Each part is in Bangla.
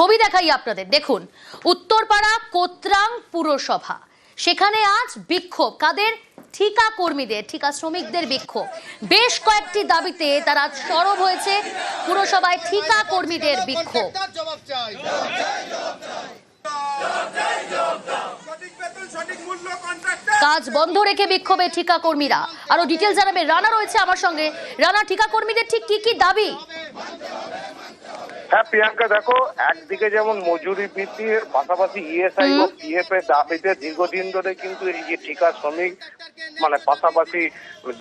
ছবি দেখাই আপনাদের। দেখুন, উত্তরপাড়া কোত্রাং পুরসভা। সেখানে আজ বিক্ষোভ। কাদের? ঠিকা কর্মীদের, ঠিকা শ্রমিকদের বিক্ষোভ। বেশ কয়েকটি দাবিতে তারা সরব হয়েছে পুরসভায় ঠিকা কর্মীদের বিক্ষোভ। কাজ বন্ধ রেখে বিক্ষোভে ঠিকা কর্মীরা। আরও ডিটেল জানাবে রানা রয়েছে আমার সঙ্গে। রানা, ঠিকা কর্মীদের ঠিক কি কি দাবি? হ্যাঁ প্রিয়াঙ্কা দেখো একদিকে যেমন মজুরি বৃদ্ধির পাশাপাশি ইএসআই ও পিএফ এর দাবিতে দীর্ঘদিন ধরে কিন্তু এই যে ঠিকা শ্রমিক মানে পাশাপাশি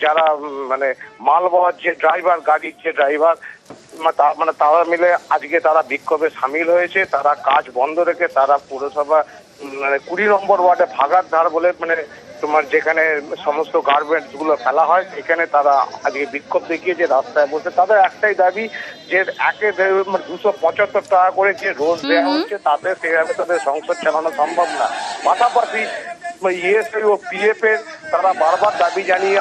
যারা মানে মাল বওয়ার যে ড্রাইভার গাড়ির যে ড্রাইভার মানে তারা মিলে আজকে তারা বিক্ষোভে সামিল হয়েছে তারা কাজ বন্ধ রেখে তারা পুরসভা মানে কুড়ি নম্বর ওয়ার্ডে ভাগার ধার বলে মানে তোমার যেখানে সমস্ত গার্মেন্টসগুলো ফেলা হয় সেখানে তারা আজকে বিক্ষোভ দেখিয়েছে রাস্তায় বসে। তাদের একটাই দাবি যে একে দুশো পঁচাত্তর টাকা করে যে রোজ দেওয়া হচ্ছে তাতে সেভাবে তাদের সংসার চালানো সম্ভব না। পাশাপাশি ইএসআই ও পিএফ এর তারা বারবার দাবি জানিয়ে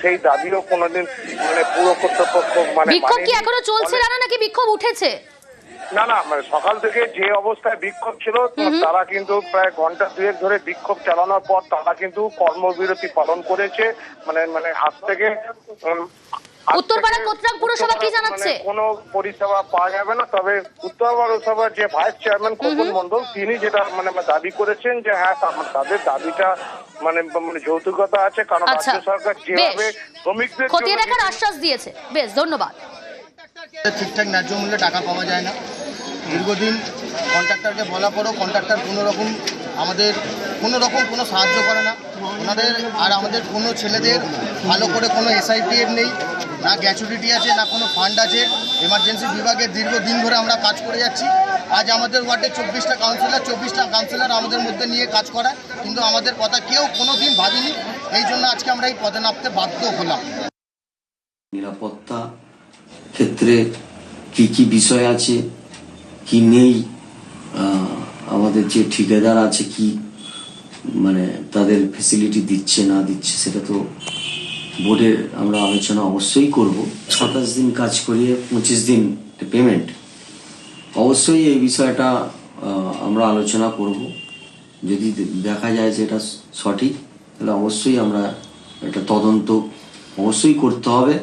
সেই দাবিও কোনোদিন মানে পুরো কর্তৃপক্ষ মানে বিক্ষোভ কি এখনও চলছে রানা নাকি? বিক্ষোভ উঠেছে। না না মানে সকাল থেকে যে অবস্থায় বিক্ষোভ ছিল তারা কিন্তু প্রায় ঘণ্টা দুয়েক ধরে বিক্ষোভ চালানোর পর তারা কিন্তু কর্মবিরতি পালন করেছে। মানে মানে আজ থেকে উত্তরপাড়া কোতরাম পুরসভা কি জানাচ্ছে? মানে কোনো পরিষেবা পাওয়া যাবে না তবে উত্তর পৌরসভার যে ভাইস চেয়ারম্যান খোকন মন্ডল তিনি যেটা মানে দাবি করেছেন যে হ্যাঁ তাদের দাবিটা মানে মানে যৌতুকতা আছে কারণ আচ্ছা। রাজ্য সরকার যেভাবে শ্রমিকদের খতিয়ে দেখার আশ্বাস দিয়েছে। বেশ ধন্যবাদ। ঠিকঠাক ন্যায্য মূল্যে টাকা পাওয়া যায় না। দীর্ঘদিন কন্ট্রাক্টরকে বলা পরেও কন্ট্রাক্টর কোনো রকম আমাদের, কোনো রকম কোনো সাহায্য করে না। ওনাদের আর আমাদের কোনো ছেলেদের ভালো করে কোনো এসআইপিএফ নেই, না গ্যাচুরিটি আছে, না কোনো ফান্ড আছে। এমার্জেন্সি বিভাগে দীর্ঘদিন ধরে আমরা কাজ করে যাচ্ছি। আজ আমাদের ওয়ার্ডে চব্বিশটা কাউন্সিলর চব্বিশটা কাউন্সিলর আমাদের মধ্যে নিয়ে কাজ করায়, কিন্তু আমাদের কথা কেউ কোনো দিন ভাবিনি। এই জন্য আজকে আমরা এই পদে নামতে বাধ্য হলাম। নিরাপত্তা ক্ষেত্রে কি কি বিষয় আছে? কি নেই? আমাদের যে ঠিকাদার আছে কি মানে তাদের ফেসিলিটি দিচ্ছে, না দিচ্ছে, সেটা তো বোর্ডে আমরা আলোচনা অবশ্যই করব। সাতাশ দিন কাজ করিয়ে পঁচিশ দিন পেমেন্ট অবশ্যই এই বিষয়টা আমরা আলোচনা করব। যদি দেখা যায় যে এটা সঠিক, তাহলে অবশ্যই আমরা একটা তদন্ত অবশ্যই করতে হবে।